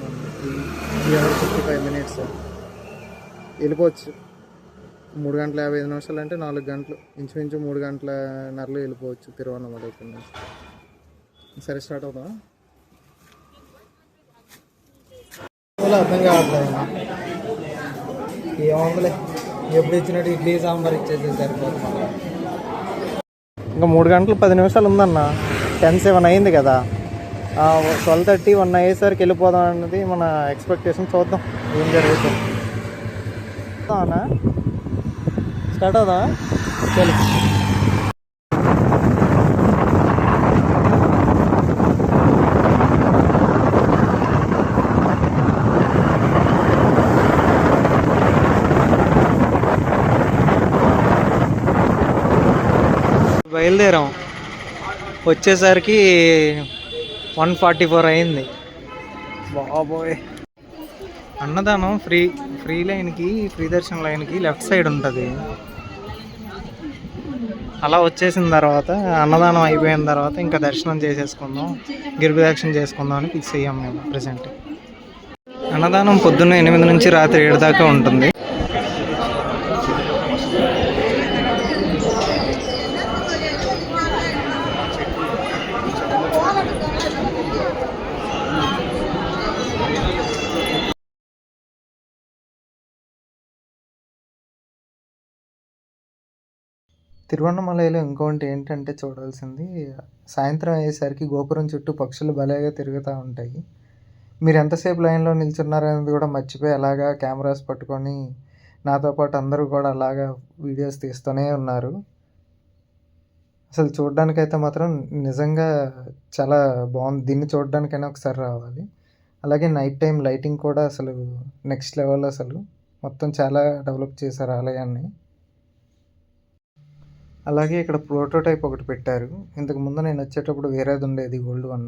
చూపిస్తుంది three hours fifty five minutes వెళ్ళిపోవచ్చు. మూడు గంటల యాభై ఐదు నిమిషాలు అంటే నాలుగు గంటలు. ఇంచుమించు మూడు గంటల నరలు వెళ్ళిపోవచ్చు తిరువన్నమల ఇక్కడ నుంచి. సరే స్టార్ట్ అవుతాం అర్థం కావట్లేదు. ఏముందిలే ఎప్పుడు ఇచ్చినట్టు ఇడ్లీ సాంబార్ ఇచ్చేసి సరిపోతుంది ఇంకా మూడు గంటలు పది నిమిషాలు ఉందన్న. టెన్ సెవెన్ అయింది కదా. ట్వెల్వ్ థర్టీ వన్ అయ్యేసరికి వెళ్ళిపోదాం అన్నది మన ఎక్స్పెక్టేషన్ చూద్దాం ఏం జరుగుతుంది. అవునా స్టార్ట్ అవుదా? తెలుసు బయలుదేరాం. వచ్చేసరికి వన్ ఫార్టీ ఫోర్ అయింది. బాబోయ్. అన్నదానం ఫ్రీ ఫ్రీ లైన్కి ఫ్రీ దర్శనం లైన్కి లెఫ్ట్ సైడ్ ఉంటుంది. అలా వచ్చేసిన తర్వాత అన్నదానం అయిపోయిన తర్వాత ఇంకా దర్శనం చేసేసుకుందాం గిరిప్రదక్షిణ చేసుకుందాం అని ఫిక్స్ అయ్యాం మేము ప్రజెంట్ అన్నదానం పొద్దున్న ఎనిమిది నుంచి రాత్రి ఏడు దాకా ఉంటుంది. తిరువణమలైలో ఇంకోటి ఏంటంటే చూడాల్సింది సాయంత్రం అయ్యేసరికి గోపురం చుట్టూ పక్షులు భలేగా తిరుగుతూ ఉంటాయి. మీరు ఎంతసేపు లైన్లో నిల్చున్నారనేది కూడా మర్చిపోయి అలాగా కెమెరాస్ పట్టుకొని నాతో పాటు అందరూ కూడా అలాగా వీడియోస్ తీస్తూనే ఉన్నారు. అసలు చూడడానికైతే మాత్రం నిజంగా చాలా బాగుంది. దీన్ని చూడడానికైనా ఒకసారి రావాలి. అలాగే నైట్ టైం లైటింగ్ కూడా అసలు నెక్స్ట్ లెవెల్ అసలు. మొత్తం చాలా డెవలప్ చేశారు ఆలయాన్ని. అలాగే ఇక్కడ ప్రోటోటైప్ ఒకటి పెట్టారు. ఇంతకు ముందు నేను వచ్చేటప్పుడు వేరేది ఉండేది గోల్డ్ వన్.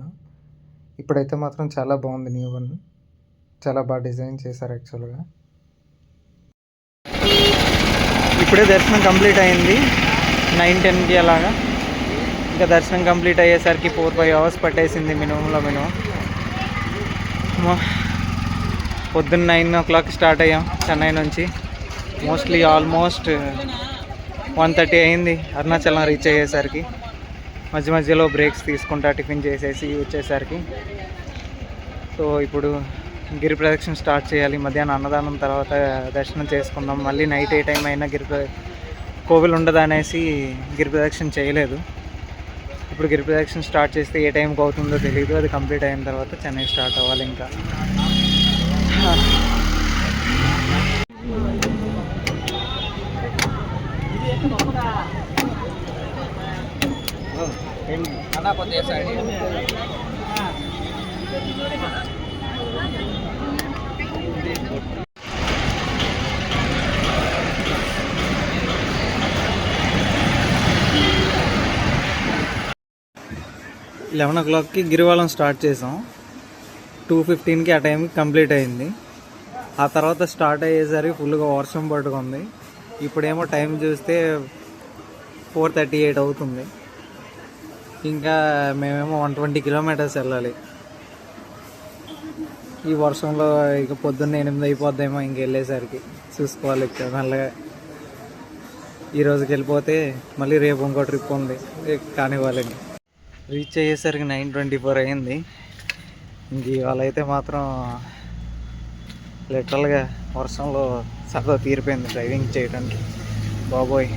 ఇప్పుడైతే మాత్రం చాలా బాగుంది న్యూ వన్. చాలా బాగా డిజైన్ చేశారు యాక్చువల్గా. ఇప్పుడే దర్శనం కంప్లీట్ అయింది. నైన్ టెన్కి అలాగా. ఇంకా దర్శనం కంప్లీట్ అయ్యేసరికి ఫోర్ ఫైవ్ అవర్స్ పట్టేసింది మినిమంలో మినిమం. పొద్దున్న నైన్ ఓ క్లాక్ స్టార్ట్ అయ్యాం చెన్నై నుంచి. మోస్ట్లీ ఆల్మోస్ట్ వన్ థర్టీ అయింది. అరుణాచలం రీచ్ అయ్యేసరికి. మధ్య మధ్యలో బ్రేక్స్ తీసుకుంటా టిఫిన్ చేసేసి వచ్చేసరికి. సో ఇప్పుడు గిరి ప్రదక్షిణ స్టార్ట్ చేయాలి. మధ్యాహ్నం అన్నదానం తర్వాత దర్శనం చేసుకుందాం. మళ్ళీ నైట్ ఏ టైం అయినా గిరి ప్ర- కోవిల్ ఉండదు అనేసి గిరి ప్రదక్షిణ చేయలేదు. ఇప్పుడు గిరి ప్రదక్షిణ స్టార్ట్ చేస్తే ఏ టైంకి అవుతుందో తెలియదు అది కంప్లీట్ అయిన తర్వాత చెన్నై స్టార్ట్ అవ్వాలి ఇంకా. లెవెన్ ఓ క్లాక్కి గిరివలం స్టార్ట్ చేసాం. టూ ఫిఫ్టీన్కి ఆ టైంకి కంప్లీట్ అయింది. ఆ తర్వాత స్టార్ట్ అయ్యేసరికి ఫుల్గా వర్షం పట్టుకుంది. ఇప్పుడేమో టైం చూస్తే ఫోర్ థర్టీ ఎయిట్ అవుతుంది. ఇంకా మేమేమో వన్ ట్వంటీ కిలోమీటర్స్ వెళ్ళాలి. ఈ వర్షంలో ఇక పొద్దున్న ఎనిమిది అయిపోద్దేమో ఇంక వెళ్ళేసరికి. చూసుకోవాలి ఇక మెల్లగా. ఈరోజుకి వెళ్ళిపోతే మళ్ళీ రేపు ఇంకో ట్రిప్ ఉంది. కానివ్వాలండి. రీచ్ అయ్యేసరికి నైన్ ట్వంటీ ఫోర్ అయింది. ఇంక ఇవాళ అయితే మాత్రం లిటరల్గా వర్షంలో సరదా తీరిపోయింది డ్రైవింగ్ చేయడానికి బాబోయ్.